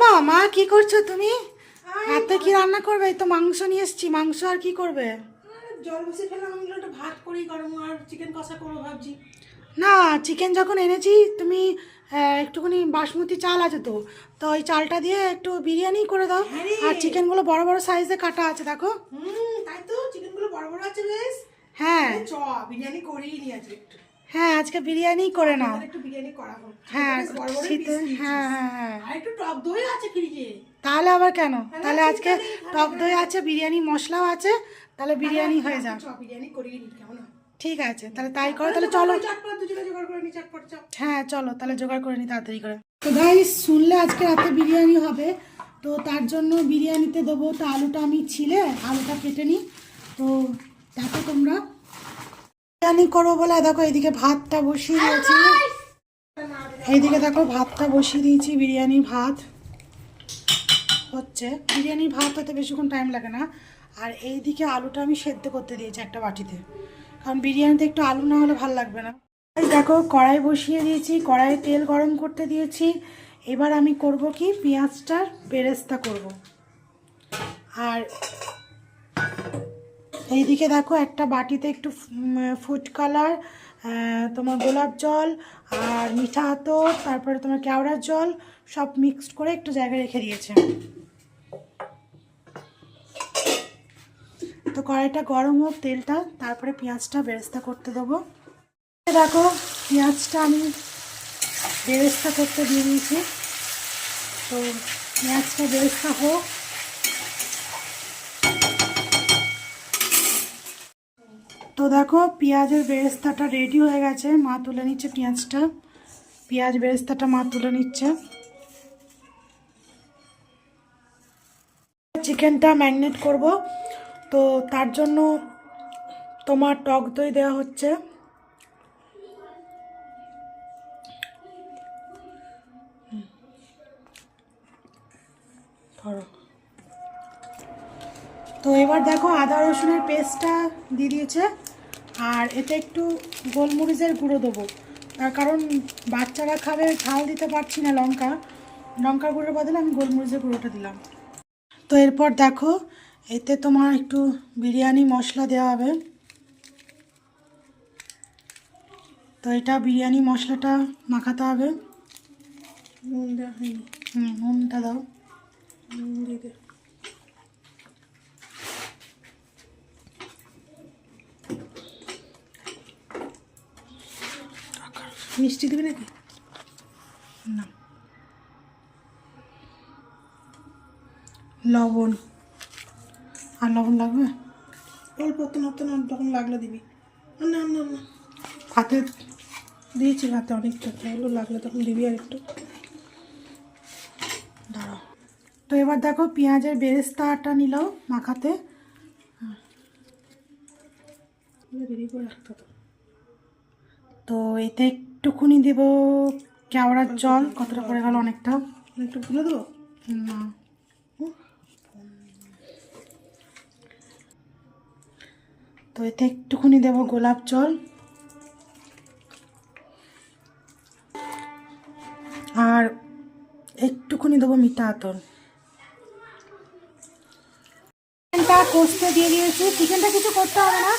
মা মা কি করছ তুমি? রাতে কি রান্না করবে? তো মাংস নিয়ে এসছি। মাংস আর কি করবে? জল বসে ফেললাম আমি একটা ভাত করি গরম আর চিকেন কষা করব ভাবছি। না চিকেন যখন এনেছি তুমি একটুখানি বাসমতি চাল আছে তো তো ওই চালটা দিয়ে একটু বিরিয়ানি করে দাও। হ্যাঁ। আর চিকেনগুলো বড় বড় সাইজে কাটা আছে দেখো। তাই তো চিকেনগুলো বড় বড় আছে বেশ। হ্যাঁ। চ বিরিয়ানি করেই নি আজকে একটু। হ্যাঁ আজকে বিরিয়ানি করে নাও। একটু বিরিয়ানি করা হোক। হ্যাঁ শীতে হ্যাঁ হ্যাঁ হ্যাঁ। আর একটু টক দই আছে ফ্রিজে। তাহলে আবার কেন? তাহলে আজকে টক দই আছে বিরিয়ানি মশলাও আছে তাহলে বিরিয়ানি হয়ে যাক বিরিয়ানি করিয়ে নি কেমন ঠিক আছে তাহলে তাই করো তাহলে চলো। হ্যাঁ চলো তাহলে জোগাড় করে নি তাড়াতাড়ি করে। তো গাইস শুনলে আজকে রাতে বিরিয়ানি হবে তো তার জন্য বিরিয়ানিতে দেবো তো আলুটা আমি ছিলে আলুটা কেটে নিই। তো দেখো তোমরা। বিরিয়ানি করব বলে দেখো এইদিকে ভাতটা বসিয়ে দিয়েছি। এইদিকে দেখো ভাতটা বসিয়ে দিয়েছি বিরিয়ানি ভাত। হচ্ছে বিরিয়ানি ভাত হতে বেশিক্ষণ টাইম লাগে না। আর এইদিকে আলুটা আমি সেদ্ধ করতে দিয়েছি একটা বাটিতে। কারণ বিরিয়ানিতে একটু আলু না হলে ভালো লাগবে না। দেখো কড়াই বসিয়ে দিয়েছি কড়াইয়ে তেল গরম করতে দিয়েছি। এবার আমি করব কি পেঁয়াজটার বেরেস্তা করব। আর এইদিকে দেখো একটা বাটিতে একটু ফুড কালার তোমার গোলাপ জল আর মিঠা আতর তারপরে তোমার কেওড়ার জল, সব মিক্সড করে একটু জায়গায় রেখে দিয়েছে। তো কড়াইটা গরম হোক তেলটা, তারপরে পেঁয়াজটা বেরেস্তা করতে দেবো। দেখো, পেঁয়াজটা আমি বেরেস্তা করতে দিয়ে দিয়েছি। তো পেঁয়াজটা বেরেস্তা হোক। তো দেখো, পেঁয়াজের বেরেস্তাটা রেডি হয়ে গেছে। মা তুলে নিচ্ছে পেঁয়াজটা। পেঁয়াজ বেরেস্তাটা মা তুলে নিচ্ছে। চিকেনটা ম্যাগনেট করব। তো তার জন্য তোমার টক দই দেওয়া হচ্ছে। তো এবার দেখো আদা রসুনের পেস্টটা দিয়ে দিয়েছে। আর এতে একটু গোলমরিচের গুঁড়ো দেবো। তার কারণ বাচ্চারা খাবে ঝাল দিতে পারছি না লঙ্কা। লঙ্কার গুঁড়োর বদলে আমি গোলমরিচের গুঁড়োটা দিলাম। তো এরপর দেখো এতে তোমার একটু বিরিয়ানি মশলা দেওয়া হবে। তো এটা বিরিয়ানি মশলাটা মাখাতে হবে। নুন দেওয়া হয়নি। হুম নুনটা দাও। নুন দিয়ে মিষ্টি দিবি নাকি? না। লবণ। আর লবণ লাগবে? অল্প তো না তখন লাগলে দিবি। না না না। হাতে দিয়েছি ভাতে অনেকটা তাহলে লাগলে তখন দিবি আর একটু। দাঁড়াও তো এবার দেখো পেঁয়াজের বেরেস্তাটা নিলাও মাখাতে। হবে। তো এতে একটুখানি দেব কেওড়ার জল। কতটা পড়ে গেল অনেকটা? একটু ভুলে দেবো? না। তো এতে একটুখানি দেব গোলাপ জল। আর একটুখানি দেবো মিঠা আতর। চিকেনটা কষতে দিয়ে দিয়েছি। চিকেনটা কিছু করতে হবে না।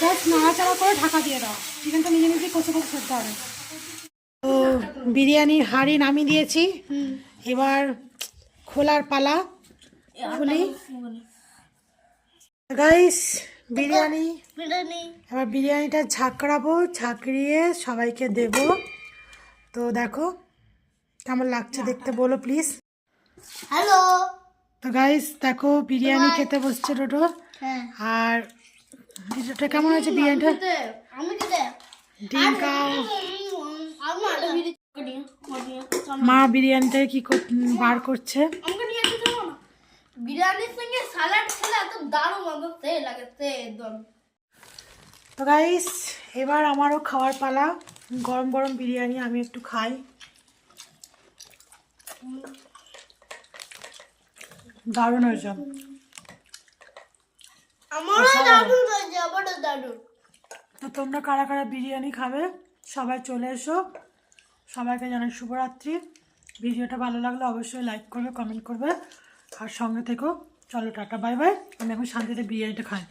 জাস্ট নাড়াচাড়া করে ঢাকা দিয়ে দাও। চিকেনটা নিজে নিজেই কষে কষে করতে হবে। তো বিরিয়ানির হাঁড়ি নামিয়ে দিয়েছি। এবার খোলার পালা খুলি। গাইস বিরিয়ানি। এবার বিরিয়ানিটা ঝাঁকড়াবো ঝাঁকড়িয়ে সবাইকে দেব। তো দেখো কেমন লাগছে দেখতে বলো প্লিজ হ্যালো তো গাইস দেখো বিরিয়ানি খেতে বসছে টোটো। হ্যাঁ। আর কেমন হয়েছে বিরিয়ানিটা? ডিম খেতে মা বিরিয়ানিটা কি বার করছে? বিরিয়ানির সঙ্গে স্যালাড খেলে এত দারুণ হবে সে লাগে সে একদম। তো গাইস এবার আমারও খাওয়ার পালা। গরম গরম বিরিয়ানি আমি একটু খাই। দারুণ হয়েছে। দারুণ। তো তোমরা কারা কারা বিরিয়ানি খাবে? সবাই চলে এসো। সবাইকে জানাই শুভরাত্রি। ভিডিওটা ভালো লাগলে অবশ্যই লাইক করবে কমেন্ট করবে। আর সঙ্গে থেকেও চলো টাটা, বাই বাই। আমি এখন শান্তিতে বিরিয়ানিটা খাই।